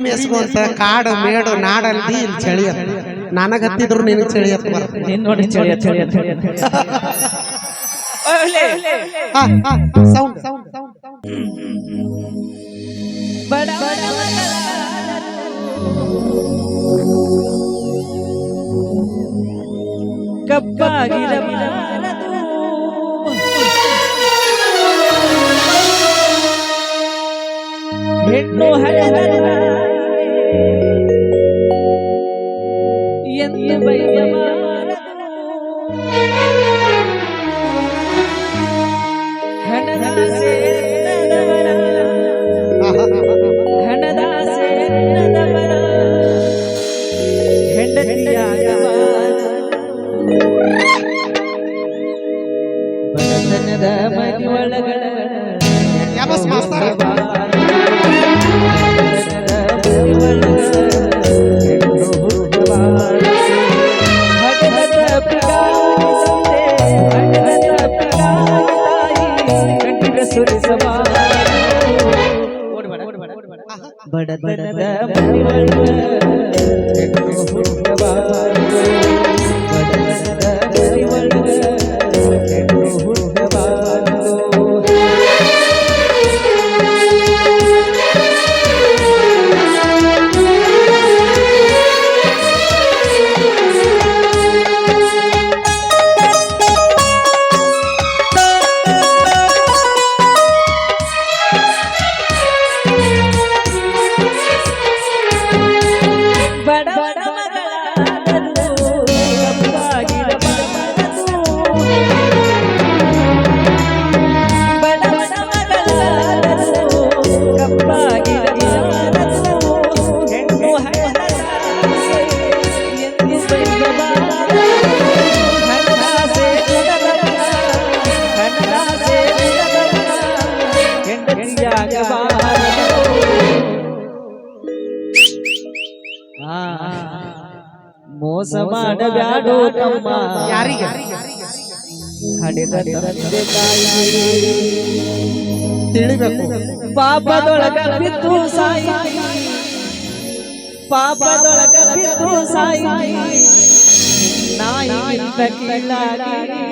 ಮೇಸ್ಕೊಂತ ಕಾಡು ಮೇಡು ನಾಡಲ್ಲಿ ಇಲ್ಲಿ ಚಳಿ ಅಂತ ನನಗ್ ಹತ್ತಿದ್ರು ನಿನಗ್ ಚಳಿ ಅಂತ ಬರ್ತದೆ ನೀನ್ ನೋಡಿ ಚಳಿ ಚಳಿ ಚಳಿ ಸೌಂಡ್ ಸೌಂಡ್ ಸೌಂಡ್ ಬಡ ಬಡ ಕಪ್ಪಾಗಿರ ಹೆಣ್ಣು ಹಳೆದಲ್ಲ ಎಂದು ಹಣದಾಸೆ ಹಣದಾಸೆ ಹೆಂಡತಿಯಾಗಬಾರದು ಬಡತನದ ಮನೆಯೊಳಗಳ ಯಬಸ್ ಮಾಸ್ತರ. ಬಡತನದ ಮನೆಯೊಳಗ ಮೋಸ ಮಾಡಬ್ಯಾಡೋ ತಮ್ಮ. ಯಾರಿಗೆ? ತಿಳಿಬೇಕು. ಪಾಪದೊಳಗ ಬಿದ್ದು ಸಾಯಿ. ಪಾಪದೊಳಗ ಬಿದ್ದು ಸಾಯಿ. ನಾಯಿಗಿಂತ ಕೀಳಾಗಿ.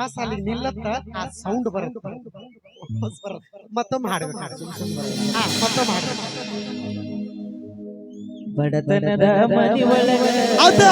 ಪ್ರಾಸ ಅಲ್ಲಿ ನಿಲ್ಲತ್ತ ಆ ಸೌಂಡ್ ಬರುತ್ತೆ. ವಾಪಸ್ ಬರುತ್ತೆ ಮತ್ತೊಮ್ಮೆ ಹಾಡ್ಬೇಕು. ಹಾ ಮತ್ತೊಮ್ಮೆ ಹಾಡ್ಬೇಕು. ಬಡತನದ ಮನೆ ಹೌದು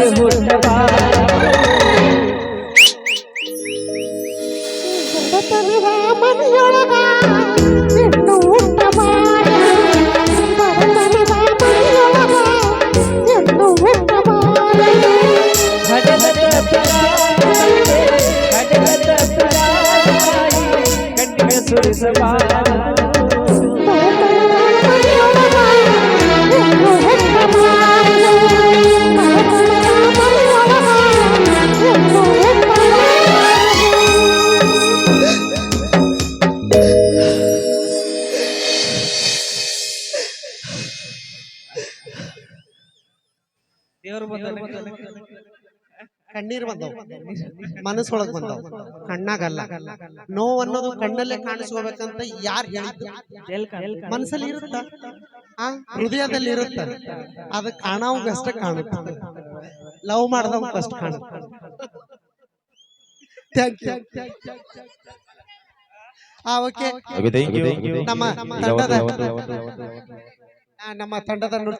ಮರಳಿ ಮನೆಯೊಳಗ ಹೆಣ್ಣು ಹುಟ್ಟಬಾರದು ಬಡತನದ ಕಣ್ಣೀರ್ ಬಂದವು. ಮನಸ್ಸೊಳಗ್ ಬಂದವು. ಕಣ್ಣಾಗಲ್ಲ. ನೋವು ಅನ್ನೋದು ಕಣ್ಣಲ್ಲೇ ಕಾಣಿಸ್ಕೋಬೇಕಂತ ಯಾರು ಹೇಳಿದ್ರು ಮನಸ್ಸಲ್ಲಿ ಇರುತ್ತ? ಆ? ಹೃದಯದಲ್ಲಿ ಇರುತ್ತ? ಅದು ಕಾಣೋವಾಗಷ್ಟೇ ಕಾಣುತ್ತೆ. ಲವ್ ಮಾಡ್ದವ್ ಫಸ್ಟ್ ಕಾಣುತ್ತೆ. ಥ್ಯಾಂಕ್ ಯು ಆ ಓಕೆ. ನಮ್ಮ ತಂಡದ ನಮ್ಮ ತಂಡದ ನೃತ್ಯ